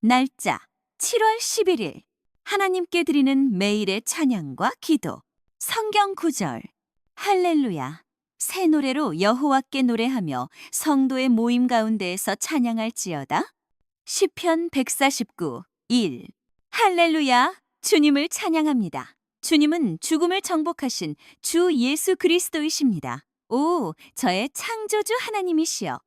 날짜 7월 11일 하나님께 드리는 매일의 찬양과 기도. 성경 구절. 할렐루야. 새 노래로 여호와께 노래하며 성도의 모임 가운데에서 찬양할지어다. 시편 149 1 할렐루야. 주님을 찬양합니다. 주님은 죽음을 정복하신 주 예수 그리스도이십니다. 오 저의 창조주 하나님이시여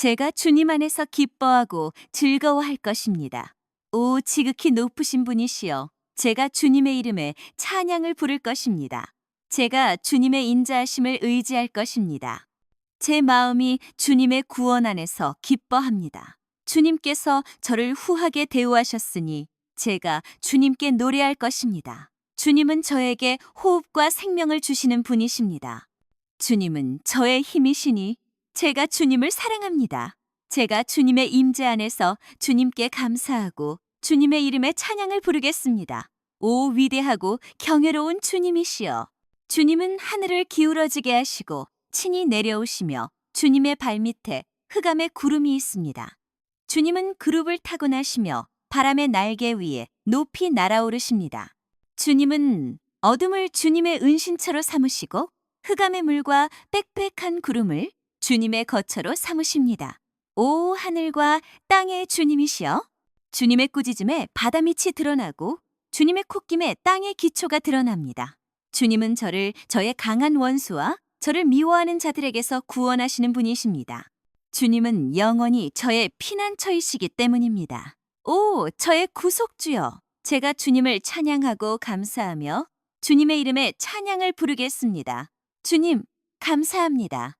제가 주님 안에서 기뻐하고 즐거워할 것입니다. 오 지극히 높으신 분이시여 제가 주님의 이름에 찬양을 부를 것입니다. 제가 주님의 인자하심을 의지할 것입니다. 제 마음이 주님의 구원 안에서 기뻐합니다. 주님께서 저를 후하게 대우하셨으니 제가 주님께 노래할 것입니다. 주님은 저에게 호흡과 생명을 주시는 분이십니다. 주님은 저의 힘이시니 제가 주님을 사랑합니다. 제가 주님의 임재 안에서 주님께 감사하고 주님의 이름에 찬양을 부르겠습니다. 오 위대하고 경외로운 주님이시여. 주님은 하늘을 기울어지게 하시고 친히 내려오시며 주님의 발밑에 흑암의 구름이 있습니다. 주님은 그룹을 타고 나시며 바람의 날개 위에 높이 날아오르십니다. 주님은 어둠을 주님의 은신처로 삼으시고 흑암의 물과 빽빽한 구름을 주님의 거처로 삼으십니다. 오 하늘과 땅의 주님이시여 주님의 꾸짖음에 바다 밑이 드러나고 주님의 콧김에 땅의 기초가 드러납니다. 주님은 저를 저의 강한 원수와 저를 미워하는 자들에게서 구원하시는 분이십니다. 주님은 영원히 저의 피난처이시기 때문입니다. 오 저의 구속주여 제가 주님을 찬양하고 감사하며 주님의 이름에 찬양을 부르겠습니다. 주님 감사합니다.